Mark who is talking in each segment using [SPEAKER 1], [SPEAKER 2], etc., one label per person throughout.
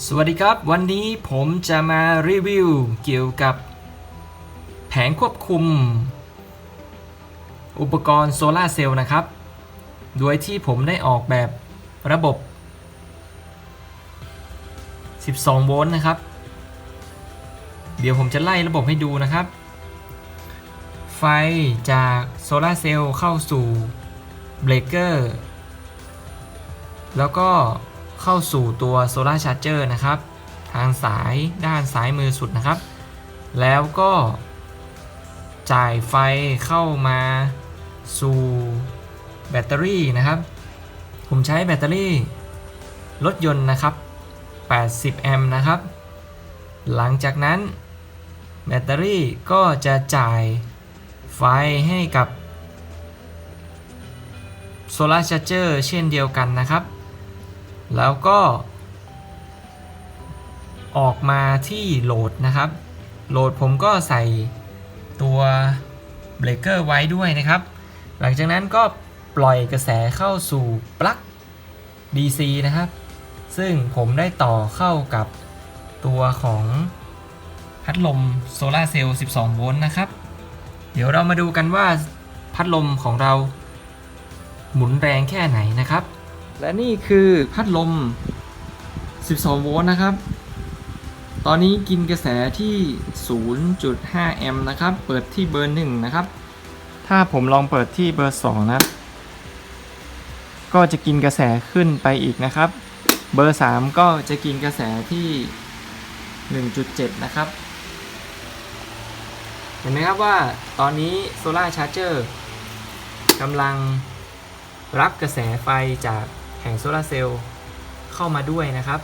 [SPEAKER 1] สวัสดีครับ วันนี้ผมจะมารีวิวเกี่ยวกับแผงควบคุม อุปกรณ์โซลาเซลล์นะครับ โดยที่ผมได้ออกแบบระบบ 12 โวลต์นะครับ เดี๋ยวผมจะไล่ระบบให้ดูนะครับ ไฟจากโซลาเซลล์เข้าสู่เบรกเกอร์ แล้วก็ เข้าสู่ตัวโซลาร์ชาร์เจอร์นะครับ ทางสายด้านซ้ายมือสุดนะครับ แล้วก็จ่ายไฟเข้ามาสู่แบตเตอรี่นะครับ ผมใช้แบตเตอรี่ รถยนต์นะครับ 80 แอมป์นะครับ หลังจากนั้นแบตเตอรี่ก็จะจ่ายไฟให้กับโซลาร์ชาร์เจอร์เช่นเดียวกันนะครับ แล้วก็ ออกมาที่โหลดนะครับ โหลดผมก็ใส่ตัวเบรกเกอร์ไว้ด้วยนะครับ หลังจากนั้นก็ปล่อยกระแสเข้าสู่ปลั๊ก DC นะครับ ซึ่งผมได้ต่อเข้ากับตัวของพัดลมโซลาเซลล์ 12 โวลต์นะครับ เดี๋ยวเรามาดูกันว่าพัดลมของเราหมุนแรงแค่ไหนนะครับ และนี่คือพัดลม 12 โวลต์นะครับ ตอนนี้กินกระแสที่ 0.5 แอมป์นะครับ เปิดที่เบอร์ 1 นะครับ ถ้าผมลองเปิดที่เบอร์ 2 นะ ก็จะกินกระแสขึ้นไปอีกนะครับ เบอร์ 3 ก็จะกินกระแสที่ 1.7 นะครับ เห็นไหมครับว่าตอนนี้โซลาร์ชาร์เจอร์กำลังรับกระแสไฟจาก แผงโซลาร์เซลล์เข้ามาด้วยนะครับ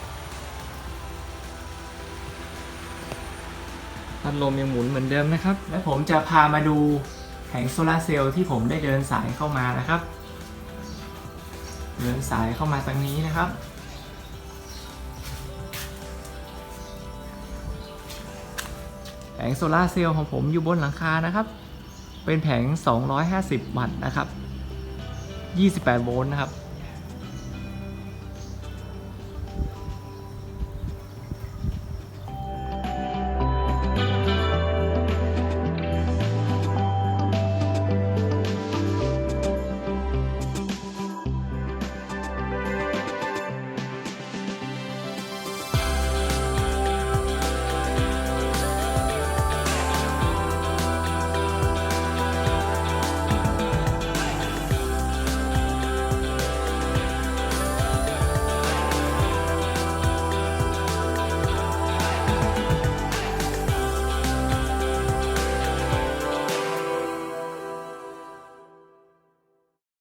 [SPEAKER 1] พัดลมยังหมุนเหมือนเดิมนะครับ และผมจะพามาดูแผงโซลาร์เซลล์ที่ผมได้เดินสายเข้ามานะครับ เดินสายเข้ามาตรงนี้นะครับแผงโซลาร์เซลล์ของผมอยู่บนหลังคานะครับ เป็นแผง 250 วัตต์นะครับ 28 โวลต์นะครับ